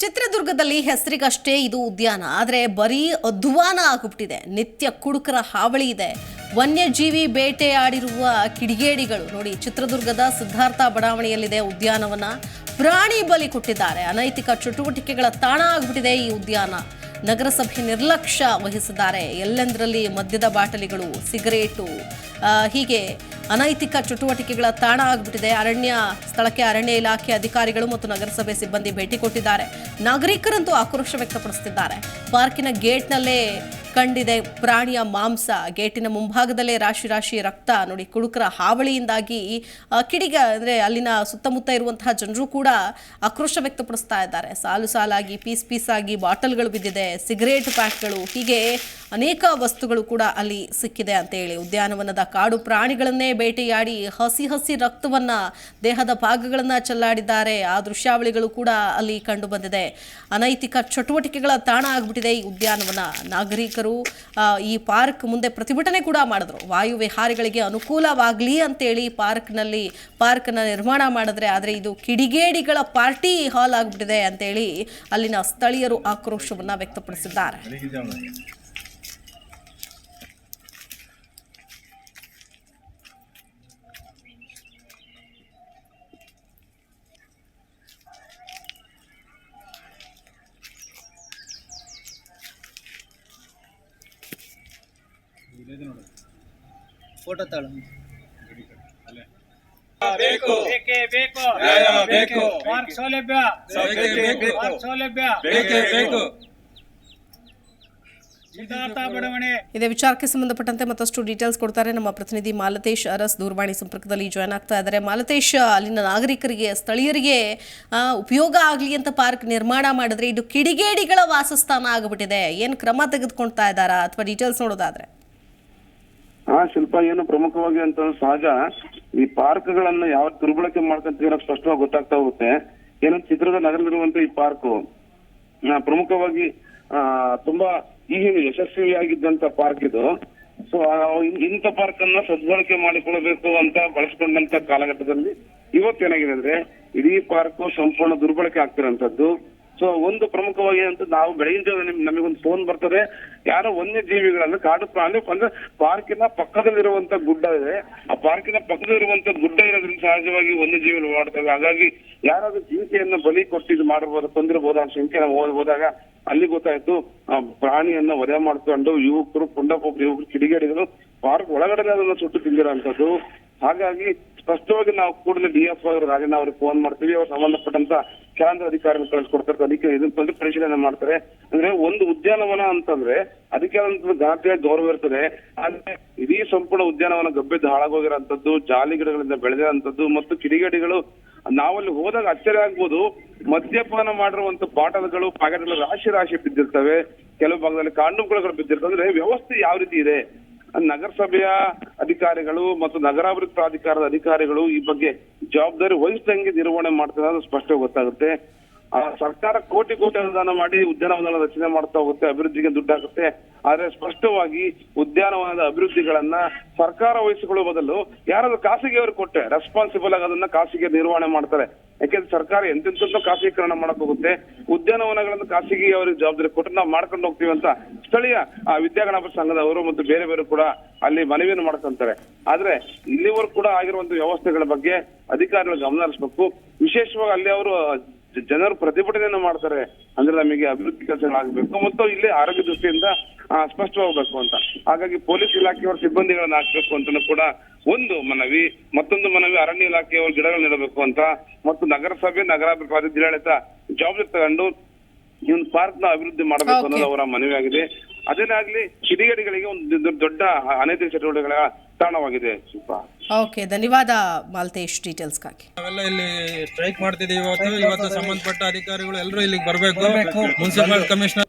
ಚಿತ್ರದುರ್ಗದಲ್ಲಿ ಹೆಸರಿಗಷ್ಟೇ ಇದು ಉದ್ಯಾನ. ಆದರೆ ಬರೀ ಅಧ್ವಾನ ಆಗಿಬಿಟ್ಟಿದೆ. ನಿತ್ಯ ಕುಡುಕರ ಹಾವಳಿ ಇದೆ. ವನ್ಯಜೀವಿ ಬೇಟೆಯಾಡಿರುವ ಕಿಡಿಗೇಡಿಗಳು. ನೋಡಿ, ಚಿತ್ರದುರ್ಗದ ಸಿದ್ಧಾರ್ಥ ಬಡಾವಣೆಯಲ್ಲಿದೆ ಉದ್ಯಾನವನ. ಪ್ರಾಣಿ ಬಲಿ ಕೊಟ್ಟಿದ್ದಾರೆ. ಅನೈತಿಕ ಚಟುವಟಿಕೆಗಳ ತಾಣ ಆಗಿಬಿಟ್ಟಿದೆ ಈ ಉದ್ಯಾನ. ನಗರಸಭೆ ನಿರ್ಲಕ್ಷ್ಯ ವಹಿಸಿದ್ದಾರೆ. ಎಲ್ಲೆಂದರಲ್ಲಿ ಮದ್ಯದ ಬಾಟಲಿಗಳು, ಸಿಗರೇಟು ಹೀಗೆ ಅನೈತಿಕ ಚಟುವಟಿಕೆಗಳ ತಾಣ ಆಗಿಬಿಟ್ಟಿದೆ. ಅರಣ್ಯ ಸ್ಥಳಕ್ಕೆ ಅರಣ್ಯ ಇಲಾಖೆ ಅಧಿಕಾರಿಗಳು ಮತ್ತು ನಗರಸಭೆ ಸಿಬ್ಬಂದಿ ಭೇಟಿ ಕೊಟ್ಟಿದ್ದಾರೆ. ನಾಗರಿಕರಂತೂ ಆಕ್ರೋಶ ವ್ಯಕ್ತಪಡಿಸುತ್ತಿದ್ದಾರೆ ಪಾರ್ಕಿನ ಗೇಟ್ನಲ್ಲೇ ಕಂಡಿದೆ ಪ್ರಾಣಿಯ ಮಾಂಸ. ಗೇಟಿನ ಮುಂಭಾಗದಲ್ಲೇ ರಾಶಿ ರಾಶಿ ರಕ್ತ. ನೋಡಿ, ಕುಡುಕರ ಹಾವಳಿಯಿಂದಾಗಿ ಕಿಡಿಗ, ಅಂದರೆ ಅಲ್ಲಿನ ಸುತ್ತಮುತ್ತ ಇರುವಂತಹ ಜನರು ಕೂಡ ಆಕ್ರೋಶ ವ್ಯಕ್ತಪಡಿಸ್ತಾ ಇದ್ದಾರೆ. ಸಾಲು ಸಾಲಾಗಿ, ಪೀಸ್ ಪೀಸ್ ಆಗಿ ಬಾಟಲ್ಗಳು ಬಿದ್ದಿದೆ, ಸಿಗರೇಟ್ ಪ್ಯಾಕ್ಗಳು, ಹೀಗೆ ಅನೇಕ ವಸ್ತುಗಳು ಕೂಡ ಅಲ್ಲಿ ಸಿಕ್ಕಿದೆ ಅಂತ ಹೇಳಿ. ಉದ್ಯಾನವನದ ಕಾಡು ಪ್ರಾಣಿಗಳನ್ನೇ ಬೇಟೆಯಾಡಿ ಹಸಿ ಹಸಿ ರಕ್ತವನ್ನ ದೇಹದ ಭಾಗಗಳನ್ನ ಚೆಲ್ಲಾಡಿದ್ದಾರೆ. ಆ ದೃಶ್ಯಾವಳಿಗಳು ಕೂಡ ಅಲ್ಲಿ ಕಂಡು ಬಂದಿದೆ. ಅನೈತಿಕ ಚಟುವಟಿಕೆಗಳ ತಾಣ ಆಗ್ಬಿಟ್ಟಿದೆ ಈ ಉದ್ಯಾನವನ. ನಾಗರಿಕರು ಈ ಪಾರ್ಕ್ ಮುಂದೆ ಪ್ರತಿಭಟನೆ ಕೂಡ ಮಾಡಿದ್ರು. ವಾಯು ವಿಹಾರಿಗಳಿಗೆ ಅನುಕೂಲವಾಗಲಿ ಅಂತೇಳಿ ಪಾರ್ಕ್ನಲ್ಲಿ, ಪಾರ್ಕ್ನ ನಿರ್ಮಾಣ ಮಾಡಿದ್ರೆ ಆದರೆ ಇದು ಕಿಡಿಗೇಡಿಗಳ ಪಾರ್ಟಿ ಹಾಲ್ ಆಗಿಬಿಟ್ಟಿದೆ ಅಂತೇಳಿ ಅಲ್ಲಿನ ಸ್ಥಳೀಯರು ಆಕ್ರೋಶವನ್ನು ವ್ಯಕ್ತಪಡಿಸಿದ್ದಾರೆ. ಫೋಟೋ ತಾಳು ಬೇಕು. ಬೇಕೇ ಬೇಕು? ನ್ಯಾಯ ಬೇಕು. ಪಾರ್ಕ್ ಸೌಲಭ್ಯ. ಬೇಕೇ ಬೇಕು. ಪಾರ್ಕ್ ಸೌಲಭ್ಯ. ಬೇಕೇ ಬೇಕು. ಸಿದ್ಧಾರ್ಥ ಬಡಾವಣೆ. ಇದೇ ವಿಚಾರಕ್ಕೆ ಸಂಬಂಧಪಟ್ಟಂತೆ ಮತ್ತಷ್ಟು ಡೀಟೇಲ್ಸ್ ಕೊಡ್ತಾರೆ ನಮ್ಮ ಪ್ರತಿನಿಧಿ ಮಾಲತೇಶ್ ಅರಸ್ ದೂರವಾಣಿ ಸಂಪರ್ಕದಲ್ಲಿ ಜಾಯ್ನ್ ಆಗ್ತಾ ಇದ್ದಾರೆ. ಮಾಲತೇಶ್ ಅಲ್ಲಿನ ನಾಗರಿಕರಿಗೆ ಸ್ಥಳೀಯರಿಗೆ ಉಪಯೋಗ ಆಗಲಿ ಅಂತ ಪಾರ್ಕ್ ನಿರ್ಮಾಣ ಮಾಡಿದ್ರೆ ಇದು ಕಿಡಿಗೇಡಿಗಳ ವಾಸಸ್ಥಾನ ಆಗಿಬಿಟ್ಟಿದೆ. ಏನು ಕ್ರಮ ತೆಗೆದುಕೊಳ್ತಾ ಇದ್ದಾರಾ ಅಥವಾ ಡೀಟೇಲ್ಸ್ ನೋಡೋದಾದ್ರೆ? ಆ ಶಿಲ್ಪ ಏನು ಪ್ರಮುಖವಾಗಿ ಅಂತ ಸಹಜ ಈ ಪಾರ್ಕ್ ಗಳನ್ನ ಯಾವ ದುರ್ಬಳಕೆ ಮಾಡ್ಕೊಂತೀರೋ ಸ್ಪಷ್ಟವಾಗಿ ಗೊತ್ತಾಗ್ತಾ ಹೋಗುತ್ತೆ. ಏನು ಚಿತ್ರದ ನಗರದಲ್ಲಿರುವಂತ ಈ ಪಾರ್ಕ್ ಪ್ರಮುಖವಾಗಿ, ಆ, ತುಂಬಾ ಈ ಯಶಸ್ವಿಯಾಗಿದ್ದಂತ ಪಾರ್ಕ್ ಇದು. ಸೊ ಇಂಥ ಪಾರ್ಕ್ ಅನ್ನ ಸದ್ಬಳಕೆ ಮಾಡಿಕೊಳ್ಳಬೇಕು ಅಂತ ಬಳಸ್ಕೊಂಡಂತ ಕಾಲಘಟ್ಟದಲ್ಲಿ ಇವತ್ತೇನಾಗಿದೆ ಅಂದ್ರೆ, ಇಡೀ ಪಾರ್ಕ್ ಸಂಪೂರ್ಣ ದುರ್ಬಳಕೆ ಆಗ್ತಿರೋಂಥದ್ದು. ಸೊ ಒಂದು ಪ್ರಮುಖವಾಗಿ ಅಂತ ನಾವು ಬೆಳಗಿನ ಜಾವ ನಿಮ್- ನಮಗೊಂದು ಫೋನ್ ಬರ್ತದೆ. ಯಾರೋ ವನ್ಯ ಜೀವಿಗಳನ್ನು ಕಾಡು ಪ್ರಾಣಿ ಅಂದ್ರೆ ಪಾರ್ಕಿನ ಪಕ್ಕದಲ್ಲಿರುವಂತ ಗುಡ್ಡ ಇದೆ. ಆ ಪಾರ್ಕಿನ ಪಕ್ಕದಲ್ಲಿರುವಂತ ಗುಡ್ಡ ಇರೋದ್ರಿಂದ ಸಹಜವಾಗಿ ವನ್ಯ ಜೀವಿಗಳು ಓಡಾಡ್ತವೆ. ಹಾಗಾಗಿ ಯಾರಾದ್ರೂ ಜಿಂಕೆಯನ್ನ ಬಲಿ ಕೊಟ್ಟು ಮಾಡಬಹುದು ಕೊಂದಿರಬಹುದು ಆ ಶಂಕೆ ನಾವು ಹೋದ್- ಹೋದಾಗ ಅಲ್ಲಿ ಗೊತ್ತಾಯ್ತು, ಆ ಪ್ರಾಣಿಯನ್ನ ವಧೆ ಮಾಡ್ಕೊಂಡು ಯುವಕರು ಪುಂಡಪೊಬ್ಬರು ಯುವಕರು ಕಿಡಿಗೇಡಿಗಳು ಪಾರ್ಕ್ ಒಳಗಡೆ ಅದನ್ನ ಸುಟ್ಟು ತಿಂದಿರೋಂಥದ್ದು ಹಾಗಾಗಿ ಸ್ಪಷ್ಟವಾಗಿ ನಾವು ಕೂಡಲೇ ಡಿ ಎಫ್ ಅವರು ರಾಜಣ್ಣ ಅವ್ರಿಗೆ ಫೋನ್ ಮಾಡ್ತೀವಿ. ಅವ್ರು ಸಂಬಂಧಪಟ್ಟಂತ ಕೇಂದ್ರ ಅಧಿಕಾರಿಗಳು ಕಳಿಸ್ಕೊಡ್ತಾರೆ. ಅದಕ್ಕೆ ಇದನ್ನ ಪರಿಶೀಲನೆ ಮಾಡ್ತಾರೆ. ಅಂದ್ರೆ ಒಂದು ಉದ್ಯಾನವನ ಅಂತಂದ್ರೆ ಅದಕ್ಕೆ ಒಂದು ಘನತೆಯ ಗೌರವ ಇರ್ತದೆ. ಆದ್ರೆ ಇಡೀ ಸಂಪೂರ್ಣ ಉದ್ಯಾನವನ ಗಬ್ಬೆದ್ದು ಹಾಳಾಗೋಗಿರೋಂಥದ್ದು ಜಾಲಿ ಗಿಡಗಳಿಂದ ಬೆಳೆದಿರೋಂಥದ್ದು ಮತ್ತು ಕಿಡಿಗೇಡಿಗಳು ನಾವಲ್ಲಿ ಹೋದಾಗ ಅಚ್ಚರಿ ಆಗ್ಬೋದು. ಮದ್ಯಪಾನ ಮಾಡಿರುವಂತ ಬಾಟಲ್ಗಳು ಪ್ಯಾಕೆಟ್ಗಳು ರಾಶಿ ರಾಶಿ ಬಿದ್ದಿರ್ತವೆ. ಕೆಲವು ಭಾಗದಲ್ಲಿ ಕಾಂಡೂಮ್ಗಳು ಬಿದ್ದಿರ್ತವೆ. ಅಂದ್ರೆ ವ್ಯವಸ್ಥೆ ಯಾವ ರೀತಿ ಇದೆ? ನಗರಸಭೆಯ ಅಧಿಕಾರಿಗಳು ಮತ್ತು ನಗರಾಭಿವೃದ್ಧಿ ಪ್ರಾಧಿಕಾರದ ಅಧಿಕಾರಿಗಳು ಈ ಬಗ್ಗೆ ಜವಾಬ್ದಾರಿ ವಹಿಸಿದಂಗೆ ನಿರ್ವಹಣೆ ಮಾಡ್ತಾರೆ ಅದು ಸ್ಪಷ್ಟ ಗೊತ್ತಾಗುತ್ತೆ. ಆ ಸರ್ಕಾರ ಕೋಟಿ ಕೋಟಿ ಅನುದಾನ ಮಾಡಿ ಉದ್ಯಾನವನ ರಚನೆ ಮಾಡ್ತಾ ಹೋಗುತ್ತೆ, ಅಭಿವೃದ್ಧಿಗೆ ದುಡ್ಡು ಹಾಕುತ್ತೆ. ಆದ್ರೆ ಸ್ಪಷ್ಟವಾಗಿ ಉದ್ಯಾನವನದ ಅಭಿವೃದ್ಧಿಗಳನ್ನ ಸರ್ಕಾರ ವಹಿಸಿಕೊಳ್ಳುವ ಬದಲು ಯಾರಾದ್ರೂ ಖಾಸಗಿಯವರು ಕೊಟ್ಟೆ ರೆಸ್ಪಾನ್ಸಿಬಲ್ ಆಗಿ ಅದನ್ನ ಖಾಸಗಿ ನಿರ್ವಹಣೆ ಮಾಡ್ತಾರೆ. ಯಾಕೆಂದ್ರೆ ಸರ್ಕಾರ ಎಂತೆಂತೂ ಖಾಸಗೀಕರಣ ಮಾಡಕ್ ಹೋಗುತ್ತೆ. ಉದ್ಯಾನವನಗಳನ್ನು ಖಾಸಗಿ ಅವರಿಗೆ ಜವಾಬ್ದಾರಿ ಕೊಟ್ಟು ನಾವು ಮಾಡ್ಕೊಂಡು ಹೋಗ್ತೀವಿ ಅಂತ ಸ್ಥಳೀಯ ವಿದ್ಯಾಗಣಪ ಸಂಘದವರು ಮತ್ತು ಬೇರೆ ಬೇರೆ ಕೂಡ ಅಲ್ಲಿ ಮನವಿಯನ್ನು ಮಾಡ್ಕೊಂತಾರೆ. ಆದ್ರೆ ಇಲ್ಲಿವರೆಗೂ ಕೂಡ ಆಗಿರುವಂತ ವ್ಯವಸ್ಥೆಗಳ ಬಗ್ಗೆ ಅಧಿಕಾರಿಗಳು ಗಮನ ಹರಿಸ್ಬೇಕು. ವಿಶೇಷವಾಗಿ ಅಲ್ಲಿ ಅವರು ಜನರು ಪ್ರತಿಭಟನೆಯನ್ನು ಮಾಡ್ತಾರೆ. ಅಂದ್ರೆ ನಮಗೆ ಅಭಿವೃದ್ಧಿ ಕೆಲಸಗಳಾಗಬೇಕು. ಮತ್ತು ಇಲ್ಲಿ ಆರೋಗ್ಯ ದೃಷ್ಟಿಯಿಂದ ಸ್ಪಷ್ಟವಾಗಬೇಕು ಅಂತ. ಹಾಗಾಗಿ ಪೊಲೀಸ್ ಇಲಾಖೆಯವರ ಸಿಬ್ಬಂದಿಗಳನ್ನ ಹಾಕ್ಬೇಕು ಅಂತ ಕೂಡ ಒಂದು ಮನವಿ ಮತ್ತೊಂದು ಮನವಿ ಅರಣ್ಯ ಇಲಾಖೆಯವರು ಗಿಡಗಳು ನೆಡಬೇಕು ಅಂತ ಮತ್ತು ನಗರಸಭೆ ನಗರಾಭಿವೃದ್ಧಿ ಜಿಲ್ಲಾಡಳಿತ ಜವಾಬ್ದಾರಿ ತಗೊಂಡು ಈ ಒಂದು ಪಾರ್ಕ್ನ ಅಭಿವೃದ್ಧಿ ಮಾಡಬೇಕು. ಅನ್ನೋದು ಅವರ ಮನವಿ ಆಗಿದೆ ಅದೇನೇ ಆಗ್ಲಿ ಕಿಡಿಗೇಡಿಗಳಿಗೆ ಒಂದು ದೊಡ್ಡ- ಅನೇಕ ಅನೈತಿಕ ಚಟುವಟಿಕೆಗಳ ತಾಣವಾಗಿದೆ ಶಿಲ್ಪ. ಓಕೆ ಧನ್ಯವಾದ ಮಾಲ್ತೇಶ್ ಡೀಟೇಲ್ಸ್ಗಾಗಿ. ನಾವೆಲ್ಲ ಇಲ್ಲಿ ಸ್ಟ್ರೈಕ್ ಮಾಡ್ತಿದ್ದೀವಿ ಇವತ್ತು. ಇವತ್ತು ಸಂಬಂಧಪಟ್ಟ ಅಧಿಕಾರಿಗಳು ಎಲ್ಲರೂ ಇಲ್ಲಿಗೆ ಬರಬೇಕು. Municipal commissioner